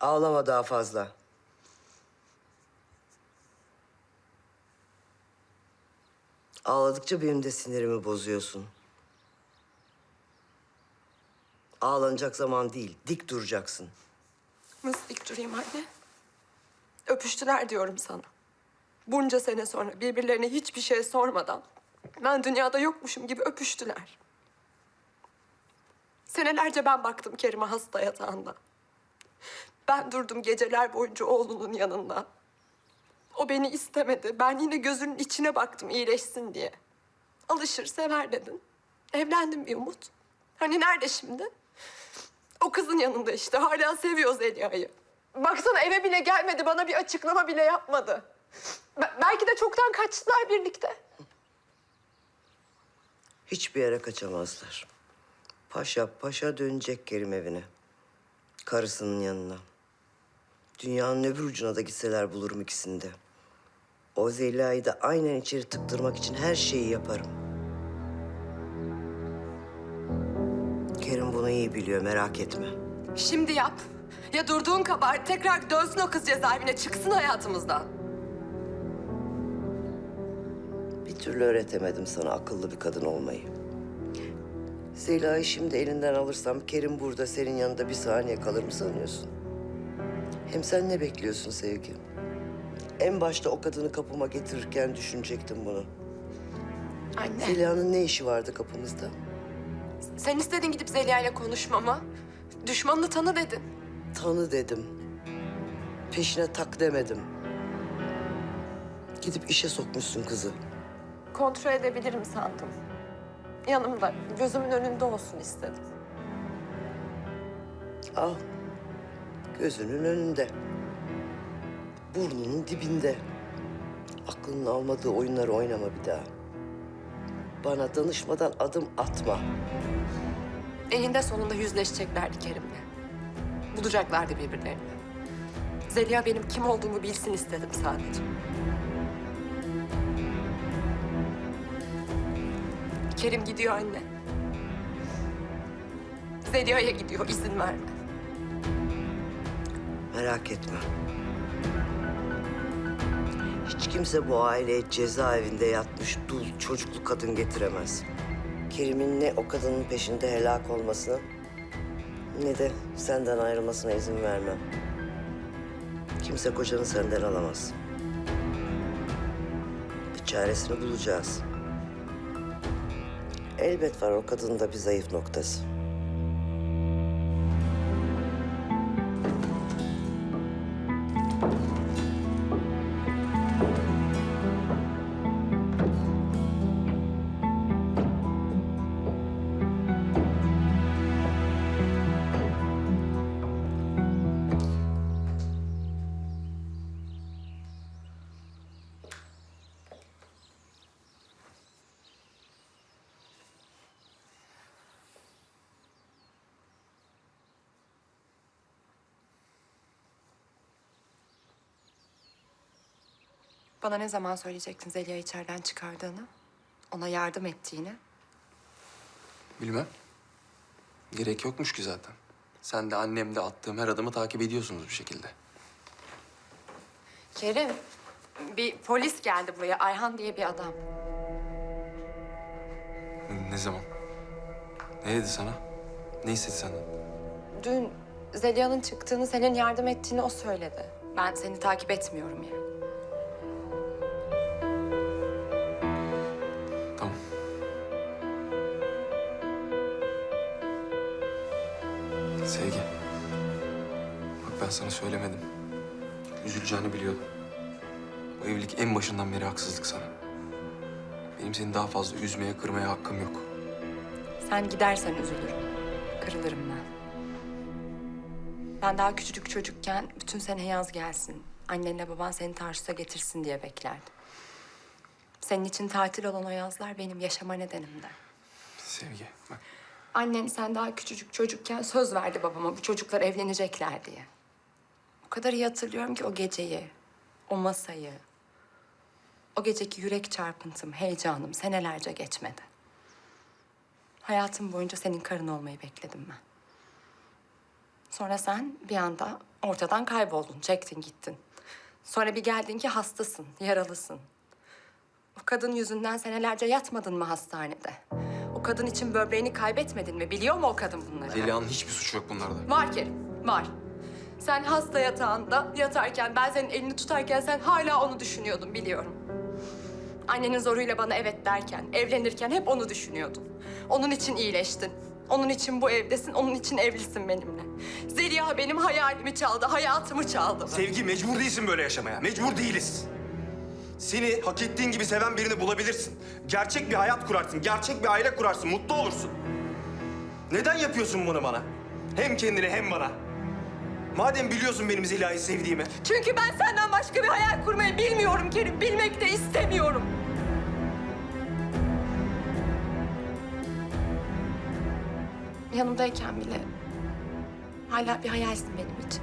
Ağlama daha fazla. Ağladıkça benim de sinirimi bozuyorsun. Ağlanacak zaman değil, dik duracaksın. Nasıl dik durayım anne? Öpüştüler diyorum sana. Bunca sene sonra birbirlerine hiçbir şey sormadan... ...ben dünyada yokmuşum gibi öpüştüler. Senelerce ben baktım Kerim'e hasta yatağında. Ben durdum geceler boyunca oğlunun yanında. O beni istemedi. Ben yine gözünün içine baktım iyileşsin diye. Alışır, sever dedin. Evlendim bir umut. Hani nerede şimdi? O kızın yanında işte. Hala seviyor Zeliha'yı. Baksana eve bile gelmedi. Bana bir açıklama bile yapmadı. Be- belki de çoktan kaçtılar birlikte. Hiçbir yere kaçamazlar. Paşa paşa dönecek Kerim evine. Karısının yanına. Dünyanın öbür ucuna da gitseler bulurum ikisini de. O Zeliha'yı da aynen içeri tıktırmak için her şeyi yaparım. Kerim bunu iyi biliyor, merak etme. Şimdi yap. Ya durduğun kabar tekrar dönsün o kız cezaevine çıksın hayatımızdan. Bir türlü öğretemedim sana akıllı bir kadın olmayı. Zeliha'yı şimdi elinden alırsam Kerim burada senin yanında bir saniye kalır mı sanıyorsun? Hem sen ne bekliyorsun Sevgi? En başta o kadını kapıma getirirken düşünecektim bunu. Anne. Zeliha'nın ne işi vardı kapımızda? Sen istedin gidip Zeliha ile konuşmamı. Düşmanını tanı dedin. Tanı dedim. Peşine tak demedim. Gidip işe sokmuşsun kızı. Kontrol edebilirim sandım. Yanımda, gözümün önünde olsun istedim. Al. Gözünün önünde. Burnunun dibinde. Aklının almadığı oyunları oynama bir daha. Bana danışmadan adım atma. Elinde sonunda yüzleşeceklerdi Kerim'le. Bulacaklardı birbirlerini. Zeliha benim kim olduğumu bilsin istedim sadece. Kerim gidiyor anne. Zeliha'ya gidiyor, izin verme. Merak etme. Hiç kimse bu aileye cezaevinde yatmış dul çocuklu kadın getiremez. Kerim'in ne o kadının peşinde helak olmasına ne de senden ayrılmasına izin vermem. Kimse kocanı senden alamaz. Bir çaresini bulacağız. Elbet var o kadının da bir zayıf noktası. Bana ne zaman söyleyecektin Zeliha içeriden çıkardığını? Ona yardım ettiğini? Bilmem. Gerek yokmuş ki zaten. Sen de annem de attığım her adımı takip ediyorsunuz bir şekilde. Kerim, bir polis geldi buraya. Ayhan diye bir adam. Ne zaman? Ne dedi sana? Ne istedi senden? Dün Zeliha'nın çıktığını, senin yardım ettiğini o söyledi. Ben seni takip etmiyorum yani. Sana söylemedim. Üzüleceğini biliyordum. Bu evlilik en başından beri haksızlık sana. Benim seni daha fazla üzmeye, kırmaya hakkım yok. Sen gidersen üzülürüm. Kırılırım ben. Ben daha küçücük çocukken bütün sene yaz gelsin. Annenle baban seni Tarsus'a getirsin diye beklerdim. Senin için tatil olan o yazlar benim yaşama nedenimdi. Sevgi bak. Annen sen daha küçücük çocukken söz verdi babama bu çocuklar evlenecekler diye. Kadar iyi hatırlıyorum ki o geceyi, o masayı. O geceki yürek çarpıntım, heyecanım senelerce geçmedi. Hayatım boyunca senin karın olmayı bekledim ben. Sonra sen bir anda Ortadan kayboldun, çektin gittin. Sonra bir geldin ki hastasın, yaralısın. O kadın yüzünden senelerce yatmadın mı hastanede? O kadın için böbreğini kaybetmedin mi? Biliyor mu o kadın bunları? Zeliha'nın hiçbir suçu yok bunlarda. Var Kerim, var. Sen hasta yatağında yatarken, ben senin elini tutarken sen hala onu düşünüyordun biliyorum. Annenin zoruyla bana evet derken, evlenirken hep onu düşünüyordun. Onun için iyileştin. Onun için bu evdesin, onun için evlisin benimle. Zeliha benim hayalimi çaldı, hayatımı çaldı. Sevgi mecbur değilsin böyle yaşamaya. Mecbur değiliz. Seni hak ettiğin gibi seven birini bulabilirsin. Gerçek bir hayat kurarsın, gerçek bir aile kurarsın, mutlu olursun. Neden yapıyorsun bunu bana? Hem kendine hem bana. Madem biliyorsun benim Zeliha'yı sevdiğimi. Çünkü ben senden başka bir hayal kurmayı bilmiyorum Kerim. Bilmek de istemiyorum. Yanımdayken bile hala bir hayalsin benim için.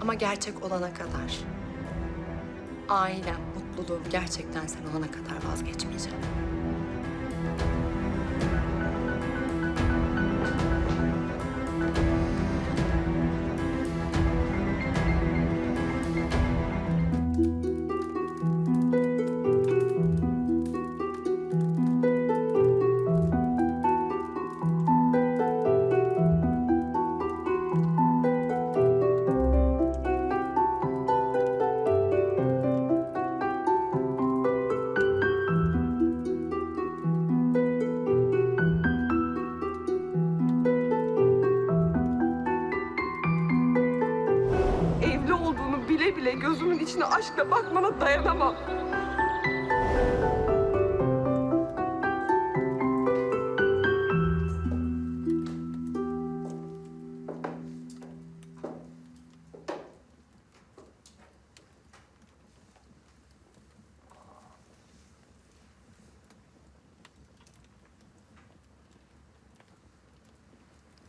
Ama gerçek olana kadar, ailem, mutluluğum gerçekten sen olana kadar vazgeçmeyeceğim. Bile bile gözümün içine aşkla bakmana dayanamam.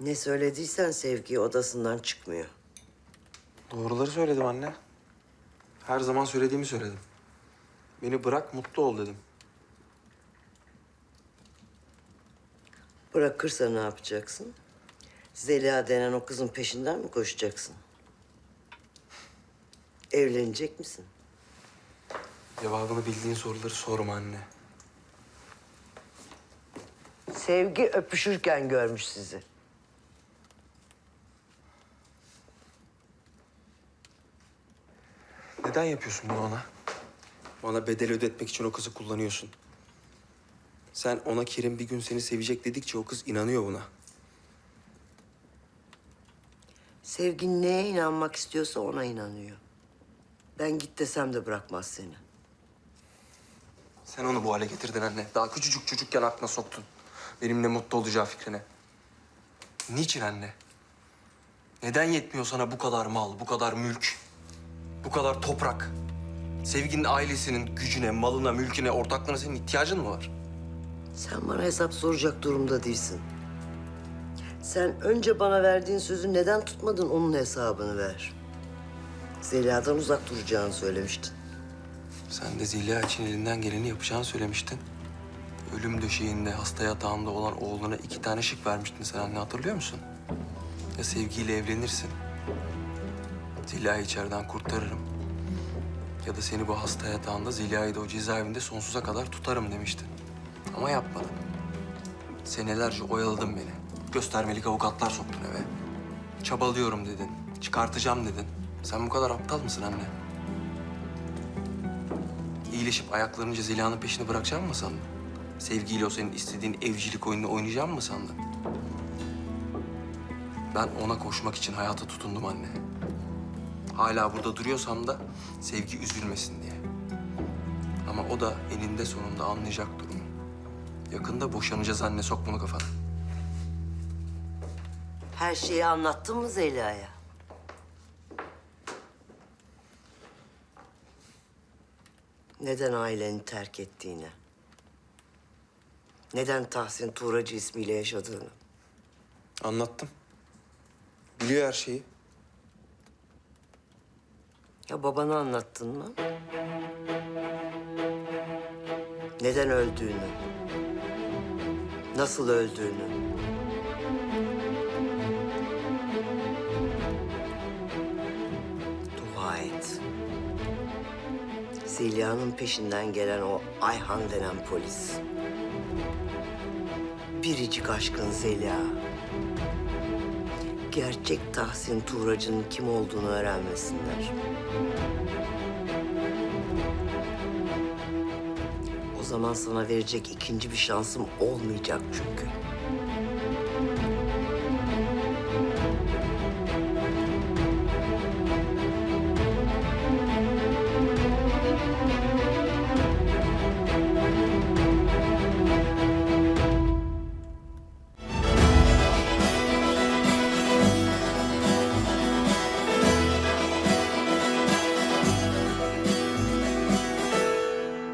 Ne söylediysen Sevgi odasından çıkmıyor. Doğruları söyledim anne. Her zaman söylediğimi söyledim. Beni bırak, mutlu ol dedim. Bırakırsa ne yapacaksın? Zeliha denen o kızın peşinden mi koşacaksın? Evlenecek misin? Cevabını bildiğin soruları sorma anne. Sevgi öpüşürken görmüş sizi. Neden yapıyorsun bunu ona? Bana bedel ödetmek için o kızı kullanıyorsun. Sen ona Kerim bir gün seni sevecek dedikçe o kız inanıyor buna. Sevgi neye inanmak istiyorsa ona inanıyor. Ben git desem de bırakmaz seni. Sen onu bu hale getirdin anne. Daha küçücük çocukken aklına soktun. Benimle mutlu olacağı fikrine. Niçin anne? Neden yetmiyor sana bu kadar mal, bu kadar mülk, bu kadar toprak? Sevginin ailesinin gücüne, malına, mülküne, ortaklığına senin ihtiyacın mı var? Sen bana hesap soracak durumda değilsin. Sen önce bana verdiğin sözü neden tutmadın onun hesabını ver. Zeliha'dan uzak duracağını söylemiştin. Sen de Zeliha için elinden geleni yapacağını söylemiştin. Ölüm döşeğinde, hasta yatağında olan oğluna iki tane şık vermiştin sen anne hatırlıyor musun? Ya sevgiyle evlenirsin. Zeliha'yı içeriden kurtarırım. Ya da seni bu hasta yatağında Zeliha'yı da o cezaevinde sonsuza kadar tutarım demiştin. Ama yapmadın. Senelerce oyaladın beni. Göstermelik avukatlar soktun eve. Çabalıyorum dedin. Çıkartacağım dedin. Sen bu kadar aptal mısın anne? İyileşip ayaklarınca Zeliha'nın peşini bırakacağım mı sandın? Sevgiyle o senin istediğin evcilik oyununu oynayacağım mı sandın? Ben ona koşmak için hayata tutundum anne. Hala burada duruyorsam da sevgi üzülmesin diye. Ama o da eninde sonunda anlayacak durumu. Yakında boşanacağız anne, sok bunu kafana. Her şeyi anlattın mı Zeliha'ya? Neden aileni terk ettiğini? Neden Tahsin Tuğracı ismiyle yaşadığını? Anlattım. Biliyor her şeyi. Ya babana anlattın mı? Neden öldüğünü? Nasıl öldüğünü? Dua et. Zeliha'nın peşinden gelen o Ayhan denen polis. Biricik aşkın Zeliha. Gerçek Tahsin Tuğracı'nın kim olduğunu öğrenmesinler. O zaman sana verecek ikinci bir şansım olmayacak çünkü.